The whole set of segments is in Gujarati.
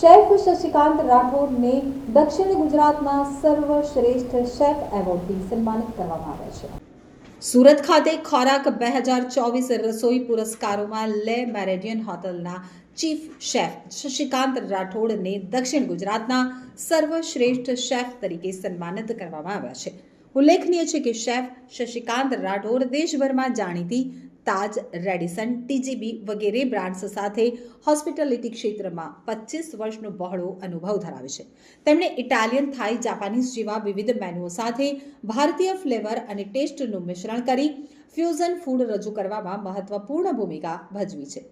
શેફ શશિકાંત રાઠોડને દક્ષિણ ગુજરાતના સર્વશ્રેષ્ઠ શેફ એવોર્ડથી સન્માનિત કરવામાં આવ્યા છે. સુરત ખાતે ખોરાક બે હજાર ચોવીસ રસોઈ પુરસ્કારોમાં લે મેરેડિયન હોટલના ચીફ શેફ શશિકાંત રાઠોડને દક્ષિણ ગુજરાતના સર્વશ્રેષ્ઠ શેફ તરીકે સન્માનિત કરવામાં આવ્યા છે. ઉલ્લેખનીય છે કે શેફ શશિકાંત રાઠોડ દેશભરમાં જાણીતી તાજ, રેડિસન, ટીજીબી વગેરે બ્રાન્ડ્સ સાથે હોસ્પિટાલિટી ક્ષેત્રમાં પચીસ વર્ષનો બહોળો અનુભવ ધરાવે છે. તેમણે ઇટાલિયન, થાઈ, જાપાનીઝ જેવા વિવિધ મેન્યુઓ સાથે ભારતીય ફ્લેવર અને ટેસ્ટનું મિશ્રણ કરી ફ્યુઝન ફૂડ રજૂ કરવામાં મહત્વપૂર્ણ ભૂમિકા ભજવી છે.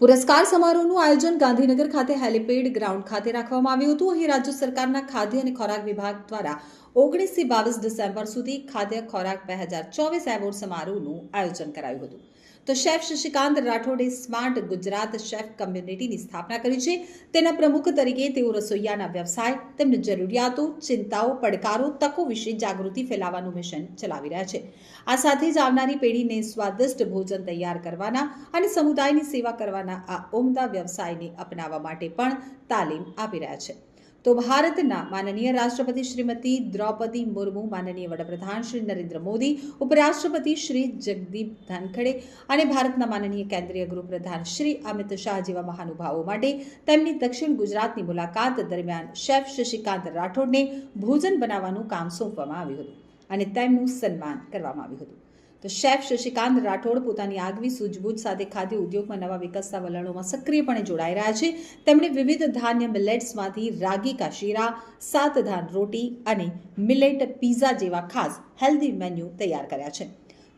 પુરસ્કાર સમારોહનું આયોજન ગાંધીનગર ખાતે હેલિપેડ ગ્રાઉન્ડ ખાતે રાખવામાં આવ્યું હતું. અહીં રાજ્ય સરકારના ખાદ્ય અને ખોરાક વિભાગ દ્વારા ઓગણીસથી બાવીસ ડિસેમ્બર સુધી ખાદ્ય ખોરાક બે હજાર ચોવીસ એવોર્ડ સમારોહનું આયોજન કરાયું હતું. તો શેફ શશિકાંત રાઠોડે સ્માર્ટ ગુજરાત શેફ કમ્યુનિટીની સ્થાપના કરી છે. તેના પ્રમુખ તરીકે તેઓ રસોઈયાના વ્યવસાય, તેમની જરૂરિયાતો, ચિંતાઓ, પડકારો, તકો વિશે જાગૃતિ ફેલાવવાનું મિશન ચલાવી રહ્યા છે. આ સાથે જ આવનારી પેઢીને સ્વાદિષ્ટ ભોજન તૈયાર કરવાના અને સમુદાયની સેવા કરવાના આ ઉમદા વ્યવસાયને અપનાવવા માટે પણ તાલીમ આપી રહ્યા છે. તો ભારતના માનનીય રાષ્ટ્રપતિ શ્રીમતી દ્રૌપદી મુર્મુ, માનનીય વડાપ્રધાન શ્રી નરેન્દ્ર મોદી, ઉપરાષ્ટ્રપતિ શ્રી જગદીપ ધનખડે અને ભારતના માનનીય કેન્દ્રીય ગૃહપ્રધાન શ્રી અમિત શાહ જેવા મહાનુભાવો માટે તેમની દક્ષિણ ગુજરાતની મુલાકાત દરમિયાન શેફ શશિકાંત રાઠોડને ભોજન બનાવવાનું કામ સોંપવામાં આવ્યું હતું અને તેમનું સન્માન કરવામાં આવ્યું હતું. તો શેફ શશિકાંત રાઠોડ પોતાની આગવી સૂઝબૂછ સાથે ખાદ્ય ઉદ્યોગમાં નવા વિકસતા વલણોમાં સક્રિયપણે જોડાઈ રહ્યા છે. તેમણે વિવિધ ધાન્ય મિલેટ્સમાંથી રાગી કા શીરા, સાત ધાન રોટી અને મિલેટ પીઝા જેવા ખાસ હેલ્ધી મેન્યુ તૈયાર કર્યા છે.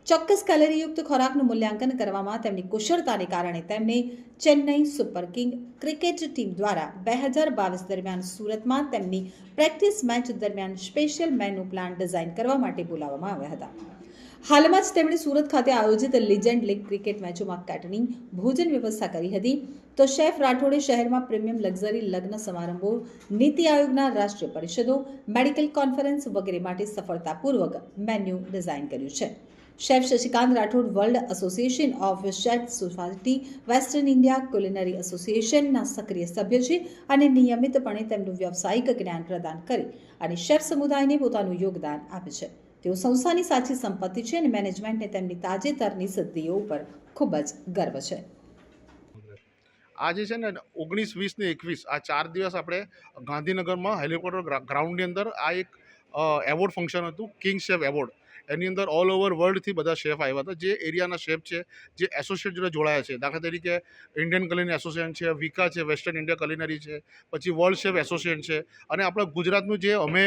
ચોક્કસ કેલરીયુક્ત ખોરાકનું મૂલ્યાંકન કરવામાં તેમની કુશળતાને કારણે તેમને Chennai super king cricket team દ્વારા બે હજાર બાવીસ દરમિયાન સુરતમાં તેમની પ્રેક્ટિસ મેચ દરમિયાન સ્પેશિયલ મેનુ પ્લાન ડિઝાઇન કરવા માટે બોલાવવામાં આવ્યા હતા. હાલમાં જ તેમણે સુરત ખાતે આયોજિત લિજેન્ડ લીગ ક્રિકેટ મેચોમાં કેટરિંગ, ભોજન વ્યવસ્થા કરી હતી. તો શેફ રાઠોડે શહેરમાં પ્રીમિયમ લક્ઝરી લગ્ન સમારંભો, નીતિ આયોગના રાષ્ટ્રીય પરિષદો, મેડિકલ કોન્ફરન્સ વગેરે માટે સફળતાપૂર્વક મેન્યુ ડિઝાઇન કર્યું છે. Chef Shashikant Rathod world association of chef society, western India culinary એસોસિએશનના સક્રિય સભ્ય છે અને નિયમિતપણે તેમનું વ્યવસાયિક જ્ઞાન પ્રદાન કરી અને શેફ સમુદાયને પોતાનું યોગદાન આપે છે. તેઓ સંસ્થાની સાચી સંપત્તિ છે અને મેનેજમેન્ટને તેમની તાજેતરની સિદ્ધિઓ ઉપર ખૂબ જ ગર્વ છે. આ જે છે ને ઓગણીસ, વીસ ને એકવીસ, આ ચાર દિવસ આપણે ગાંધીનગરમાં હેલિકોપ્ટર ગ્રાઉન્ડની અંદર આ એક એવોર્ડ ફંક્શન હતું, કિંગ શેફ એવોર્ડ. એની અંદર ઓલ ઓવર વર્લ્ડથી બધા શેફ આવ્યા હતા. જે એરિયાના શેફ છે, જે એસોસિએટ જોડે જોડાયા છે. દાખલા તરીકે ઇન્ડિયન કલિનરી એસોસિએશન છે, વિકા છે, વેસ્ટર્ન ઇન્ડિયા કલિનરી છે, પછી વર્લ્ડ શેફ એસોસિએશન છે. અને આપણા ગુજરાતનું જે અમે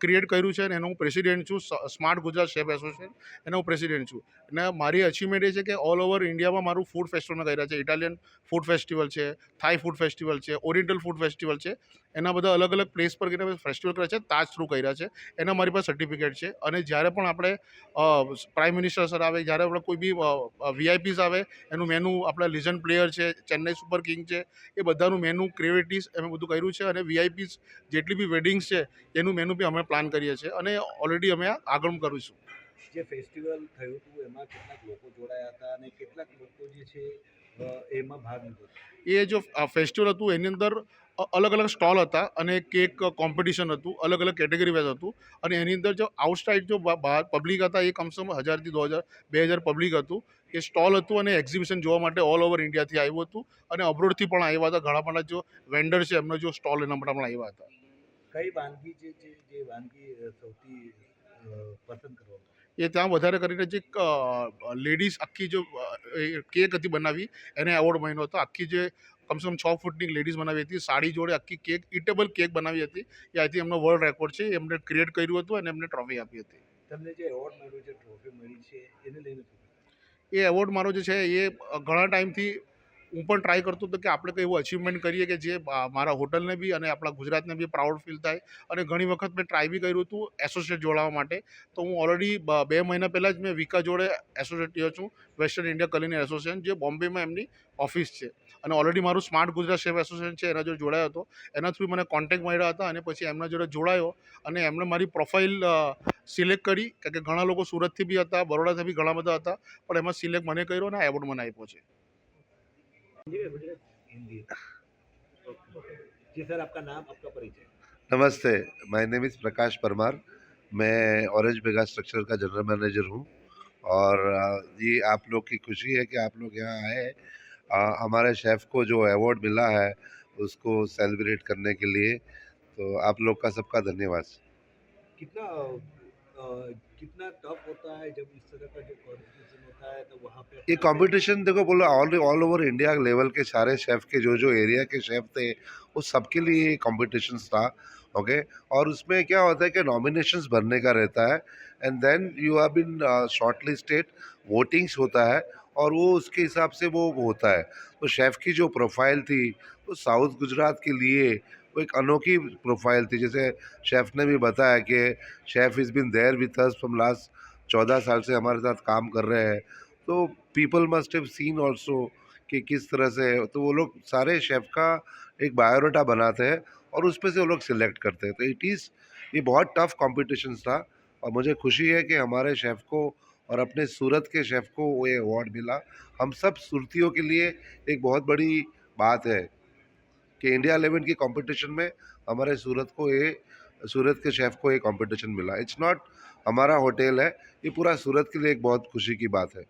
ક્રિએટ કર્યું છે અને એનો હું પ્રેસિડેન્ટ છું સ્માર્ટ ગુજરાત શેફ એસોસિએશન એનો હું પ્રેસિડેન્ટ છું. અને મારી અચીવમેન્ટ એ છે કે ઓલ ઓવર ઇન્ડિયામાં મારું ફૂડ ફેસ્ટિવલમાં કર્યા છે. ઇટાલિયન ફૂડ ફેસ્ટિવલ છે થાઈ ફૂડ ફેસ્ટિવલ છે ઓરિયન્ટલ ફૂડ ફેસ્ટિવલ છે. એના બધા અલગ અલગ પ્લેસ પર કરીને ફેસ્ટિવલ કર્યા છે તાજ થ્રુ કર્યા છે. એના મારી પાસે સર્ટિફિકેટ છે. અને જ્યારે પણ આપણે પ્રાઇમ મિનિસ્ટર સર આવે, જ્યારે આપણે કોઈ બી વીઆઈપીસ આવે, એનું મેનુ આપણા લિઝન પ્લેયર છે ચેન્નઈ સુપર કિંગ છે, એ બધાનું મેનુ ક્રિએટિવ્સ એમ બધું કર્યું છે. અને વીઆઈપીસ જેટલી બી વેડિંગ્સ છે, એનું મેનુ બી અમે પ્લાન કરીએ છીએ અને ઓલરેડી અમે આગળ કરીશું. જે ફેસ્ટિવલ થયું હતું એમાં કેટલાક લોકો જોડાયા હતા અને કેટલાક લોકો જે છે એમાં ભાગ લીધો એ જો ફેસ્ટિવલ હતું એની અંદર અલગ અલગ સ્ટોલ હતા અને કેક કોમ્પિટિશન હતું અલગ અલગ કેટેગરી વાઇઝ હતું અને એની અંદર જો આઉટસાઇડ જો બહાર પબ્લિક હતા એ કમસમ હજારથી દો હજાર બે હજાર પબ્લિક હતું. એ સ્ટોલ હતું અને એક્ઝિબિશન જોવા માટે ઓલ ઓવર ઇન્ડિયાથી આવ્યું હતું અને અબ્રોડથી પણ આવ્યા હતા. ઘણા બધા જો વેન્ડર છે એમનો જો સ્ટોલ એના માટે પણ આવ્યા હતા. કઈ વાનગી જે જે જે વાનગી સૌથી પસંદ કરવામાં એ ત્યાં વધારે કરીને જે લેડીઝ આખી જો કેક હતી બનાવી એને એવોર્ડ મળ્યો હતો. આખી જે કમસે કમ છ ફૂટની લેડીઝ બનાવી હતી સાડી જોડે આખી કેક ઇટેબલ કેક બનાવી હતી. એ આથી એમનો વર્લ્ડ રેકોર્ડ છે. એમને ક્રિએટ કર્યું હતું અને એમને ટ્રોફી આપી હતી. તમને જે એવોર્ડ મળ્યો છે ટ્રોફી મળી છે એને લઈને એ એવોર્ડ મારો જે છે એ ઘણા ટાઈમથી હું પણ ટ્રાય કરતો હતો કે આપણે કંઈ એવું અચીવમેન્ટ કરીએ કે જે મારા હોટલને બી અને આપણા ગુજરાતને બી પ્રાઉડ ફીલ થાય. અને ઘણી વખત મેં ટ્રાય બી કર્યું હતું એસોસિએટ જોડાવા માટે. તો હું ઓલરેડી બે મહિના પહેલાં જ મેં વિકા જોડે એસોસિએટ થયો છું વેસ્ટર્ન ઇન્ડિયા કલિનરી એસોસિએશન જે બોમ્બેમાં એમની ઓફિસ છે. અને ઓલરેડી મારું સ્માર્ટ ગુજરાત શેફ એસોસિએશન છે, એના જોડે જોડાયો હતો. એના થ્રુ મને કોન્ટેક્ટ મળ્યા હતા અને પછી એમના જોડે જોડાયો અને એમણે મારી પ્રોફાઇલ સિલેક્ટ કરી. કારણ કે ઘણા લોકો સુરતથી બી હતા, બરોડાથી બી ઘણા બધા હતા, પણ એમાં સિલેક્ટ મને કર્યો અને એવોર્ડ મને આપ્યો છે. जी सर आपका नाम आपका परिचय। नमस्ते my name is Prakash Parmar मैं ऑरेंज मेगा स्ट्रक्चर का जनरल मैनेजर हूँ और ये आप लोग की खुशी है कि आप लोग यहाँ आए हमारे शेफ़ को जो अवार्ड मिला है उसको सेलिब्रेट करने के लिए तो आप लोग का सबका धन्यवाद। कितना कितना टफ होता है जब इस तरह का जो कॉम्पिटिशन होता है तो वहाँ पे ये अपना- कंपटीशन देखो बोलो all all over India level के सारे शेफ़ के जो जो एरिया के शेफ़ थे वो सबके लिए ये कॉम्पिटिशन था ओके और उसमें क्या होता है कि नॉमिनेशंस भरने का रहता है and then you have been short votings होता है और वो उसके हिसाब से वो होता है तो शेफ़ की जो प्रोफाइल थी वो साउथ गुजरात के लिए वो एक अनोखी प्रोफ़ाइल थी। जैसे शेफ़ ने भी बताया कि chef is been there with us from last चौदह साल से हमारे साथ काम कर रहे हैं। तो people must have seen also कि किस तरह से तो वो लोग सारे शेफ़ का एक बायोडाटा बनाते हैं और उस पर से वो लोग सिलेक्ट करते हैं। तो इट इज़ ये बहुत टफ कॉम्पिटिशन था और मुझे खुशी है कि हमारे शेफ़ को और अपने सूरत के शेफ़ को वो अवार्ड मिला। हम सब सुरतियों के लिए एक बहुत बड़ी बात है। कि इंडिया लेवल की कंपटीशन में हमारे सूरत को ये सूरत के शेफ़ को ये कंपटीशन मिला इट्स नॉट हमारा होटल है ये पूरा सूरत के लिए एक बहुत खुशी की बात है